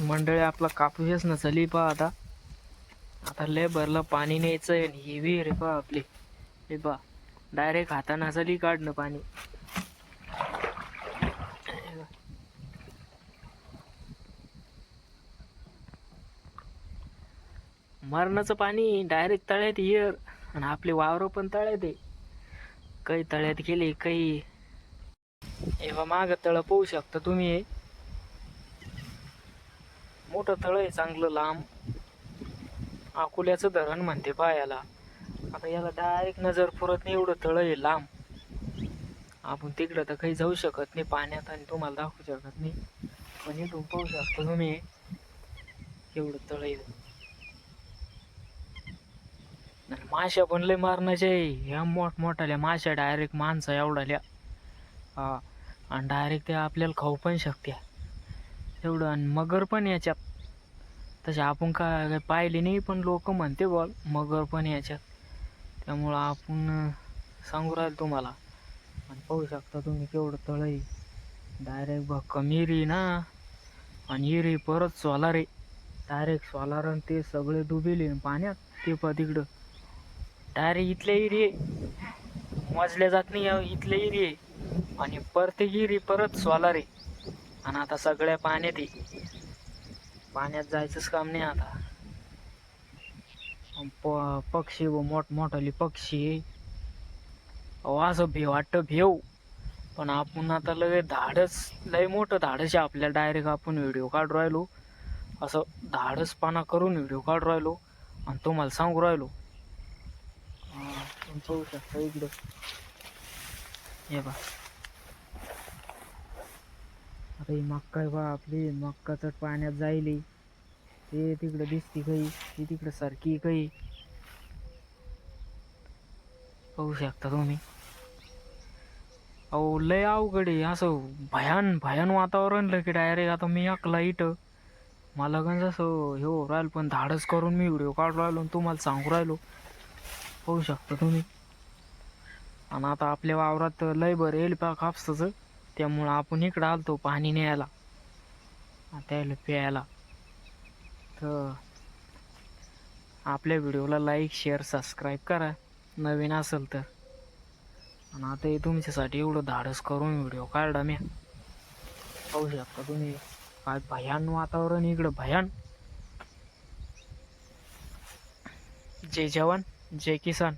मंडळी आपला कापूसच नसली पहा आता. आता लय भरलं पाणी न्यायचं आहे आणि ही विहीर आहे पहा आपली. हे पहा डायरेक्ट हाताना नसली काढणं पाणी. मरणाचं पाणी डायरेक्ट तळ्यात येर आणि आपले वावर पण तळ्यात आहे. काही तळ्यात गेले काही एव्हा माग तळ पोहू शकता तुम्ही. हे. मोठं तळ आहे चांगलं लांब. अकोल्याचं धरण म्हणते पायाला. आता याला डायरेक्ट नजर पुरत नाही एवढं तळ आहे लांब. आपण तिकडं तर काही जाऊ शकत नाही पाण्यात आणि तुम्हाला दाखवू शकत नाही. पण इथून पाहू शकता तुम्ही एवढं तळ आहे. आणि माश्या पण लय मारण्याचे ह्या मोठमोठ्याल्या माश्या डायरेक्ट माणसं एवढाल्या हा आणि डायरेक्ट ते आपल्याला खाऊ पण शकते एवढं आणि मगर पण याच्यात. तसे आपण काय काय पाहिले नाही पण लोक म्हणते बॉल मगर पण याच्यात. त्यामुळं आपण सांगू राहिलो तुम्हाला. आणि पाहू शकता तुम्ही केवढं तळ डायरेक्ट भक्कम इरी ना. आणि इरी परत सोलार आहे. डायरेक्ट सोलार आणि ते सगळे डुबेले पाण्यात ते पा तिकडं. डायरेक्ट इथल्या इरी आहे मोजल्या जात नाही या इथल्या इरी आहे आणि परत इरी परत सोलार आहे. आणि आता सगळ्या पाण्यात आहे. पाण्यात जायचंच काम नाही आता. प पक्षी व मोठमोठाले पक्षी. अहो असं भेव वाटतं भेव. पण आपण आता लगे धाडस लय मोठं धाडस आहे आपल्या डायरेक्ट आपण व्हिडिओ काढू राहिलो. असं धाडसपणा करून व्हिडिओ काढू राहिलो. आणि तुम्हाला सांगू राहिलो. हा, तुम्ही पाहू शकता इकडं. हे बा आता ही मक्का आहे बा आपली. मक्का तर पाण्यात जायली. ते तिकडं दिसती काही ती तिकडं सारखी काही पाहू शकता तुम्ही. अहो लय अवघड आहे. असं भयान भयान वातावरण लय की डायरेक्ट आता मी अकला इट मला गंज असं हे राहिलं पण धाडस करून मी व्हिडिओ काढू राहिलो आणि तुम्हाला सांगू राहिलो. पाहू शकता तुम्ही. आणि आता आपल्या वावरात लय बरं येईल पा कापसाचं. त्यामुळं आपण इकडं आलतो पाणी न्यायला. त्यायला त्याला प्यायला. तर आपल्या व्हिडिओला लाईक शेअर सबस्क्राईब करा. नवीन असेल तर. आणि आता हे तुमच्यासाठी एवढं धाडस करून व्हिडिओ काढला मी पाहू शकता तुम्ही. काय भयान वातावरण इकडं भयान. जय जवान जय किसान.